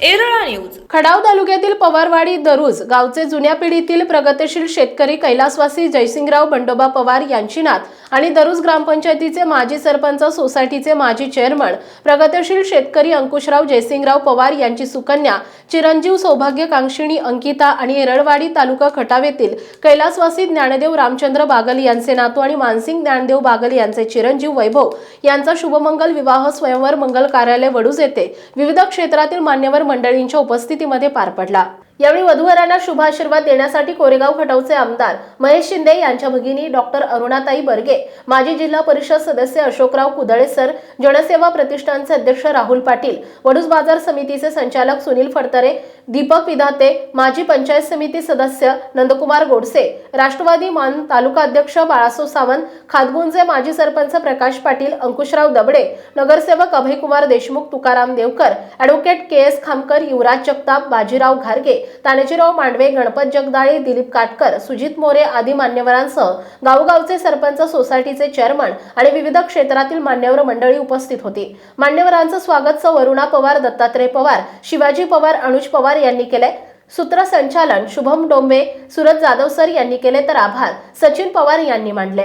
Erala news. खडाव तालुक्यातील पवारवाडी दरुज गावचे जुन्या पिढीतील प्रगतशील शेतकरी कैलासवासी जयसिंगराव बंडोबा पवार यांची नात आणि दरुज ग्रामपंचायतीचे माजी सरपंच सोसायटीचे माजी चेअरमन प्रगतिशील शेतकरी अंकुशराव जयसिंगराव पवार यांची सुकन्या चिरंजीव सौभाग्यकांक्षिणी अंकिता आणि एरळवाडी तालुका खटावेतील कैलासवासी ज्ञानदेव रामचंद्र बागल यांचे नातू आणि मानसिंग ज्ञानदेव बागल यांचे चिरंजीव वैभव यांचा शुभमंगल विवाह स्वयंवर मंगल कार्यालय वडूज येथे विविध क्षेत्रातील मान्यवर मंडळींच्या उपस्थितीमध्ये पार पडला. यावेळी वधूवरांना शुभ आशीर्वाद देण्यासाठी कोरेगाव खटावचे आमदार महेश शिंदे यांच्या भगिनी डॉक्टर अरुणाताई बर्गे माजी जिल्हा परिषद सदस्य अशोकराव कुदळे सर जनसेवा प्रतिष्ठानचे अध्यक्ष राहुल पाटील वडूज बाजार समितीचे संचालक सुनील फडतरे दीपक विधाते माजी पंचायत समिती सदस्य नंदकुमार गोडसे राष्ट्रवादी मान तालुका अध्यक्ष बाळासो सावंत खातगुंजे माजी सरपंच प्रकाश पाटील अंकुशराव दबडे नगरसेवक Abhaykumar Deshmukh Tukaram Devkar advocate K S Khamkar Yuvraj Jagtap Bajirao घारगे Tanajirao Mandve Ganpat Jagdale Dilip Katkar Sujit More आदी मान्यवरांसह गावगावचे सरपंच सोसायटीचे चेअरमन आणि विविध क्षेत्रातील मान्यवर मंडळी उपस्थित होती. मान्यवरांचं स्वागत वरुणा पवार दत्तात्रय पवार शिवाजी पवार अनुज पवार यांनी केले सूत्रसंचालन शुभम डोंबे सुरज जाधव सर यांनी केले तर आभार. सचिन पवार यांनी मांडले.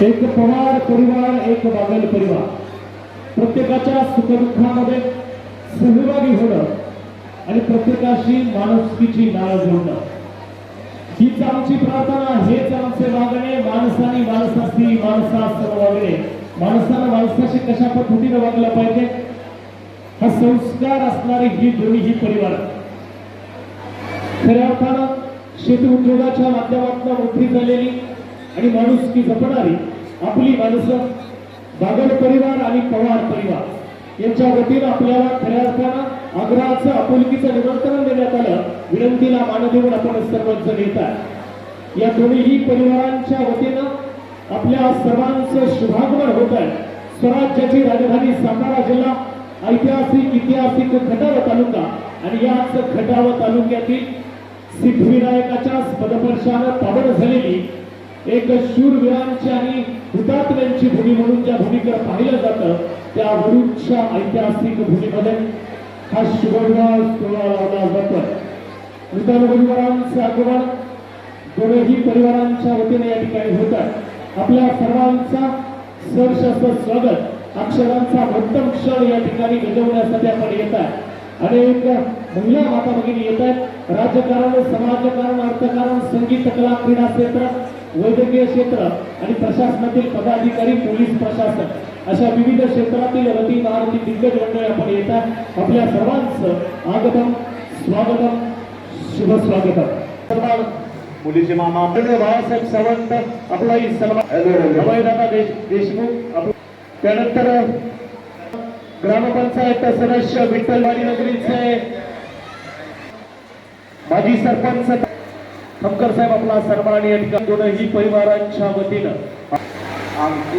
एक पवार परिवार एक बागल परिवार. प्रत्येकाच्या सुखदुःखामध्ये सहभागी होणं आणि प्रत्येकाशी माणुसकीची नाळ जोडणं. हीच आमची प्रार्थना हेच आमचे मागणे माणसाने माणसाशी माणसासह वागणे. माणसानं माणसाशी कशा पद्धतीने वागलं पाहिजे? हा संस्कार असणारे ही दोन्ही परिवार. खऱ्या अर्थानं शेती उद्योगाच्या माध्यमातून मोठी झालेली आणि माणुसकी जपणारी आपली माणसं बागल परिवार आणि पवार परिवार. यांच्या वतीनं आपल्याला खऱ्या अर्थानं आग्रहाचं आपुलकीचं निमंत्रण देण्यात आलं. विनंतीला मान देऊन आपण सर्वजण येत आहे. या दोन्ही परिवारांच्या वतीनं आपल्या सर्वांचं शुभागमन होत आहे. स्वराज्याची राजधानी सातारा जिल्हा ऐतिहासिक ऐतिहासिक खटाव तालुका आणि याच खटाव तालुक्यातील सिद्धविनायकाच्या पदपर्शानं पावन झालेली एक शूरवीरांची आणि हुतात्म्यांची भूमी म्हणून ज्या भूमीकडे पाहिलं जातं त्या वडूच्या ऐतिहासिक भूमीमध्ये हा शुभविवाह सोहळा लावला जातो. नूतन वधूवरांचं आगमन दोनही परिवारांच्या वतीने या ठिकाणी होत आपल्या सर्वांचा सहर्ष स्वागत. अक्षरांचा उत्तम क्षण या ठिकाणी गजवण्यासाठी आपण येत आहे. अनेक महिला माता भगिनी येत आहेत. राजकारण समाजकारण अर्थकारण संगीत कला क्रीडा क्षेत्र वैद्यकीय क्षेत्र आणि प्रशासनातील पदाधिकारी पोलीस प्रशासन अशा विविध क्षेत्रातील रती महारथी दिग्गज मंडळी आपण येत आहे आपल्या सर्वांचं आगतम स्वागतम शुभ स्वागतम. मुलीचे मामा. बाळासाहेब सावंत आपलाही सन्मान. अभयदादा देश देशमुख त्यानंतर ग्रामपंचायत सदस्य विठ्ठलवाडी नगरीचे माजी सरपंच खमकर साहेब आपला सन्मानीय दोनही परिवारांच्या वतीनं. आमची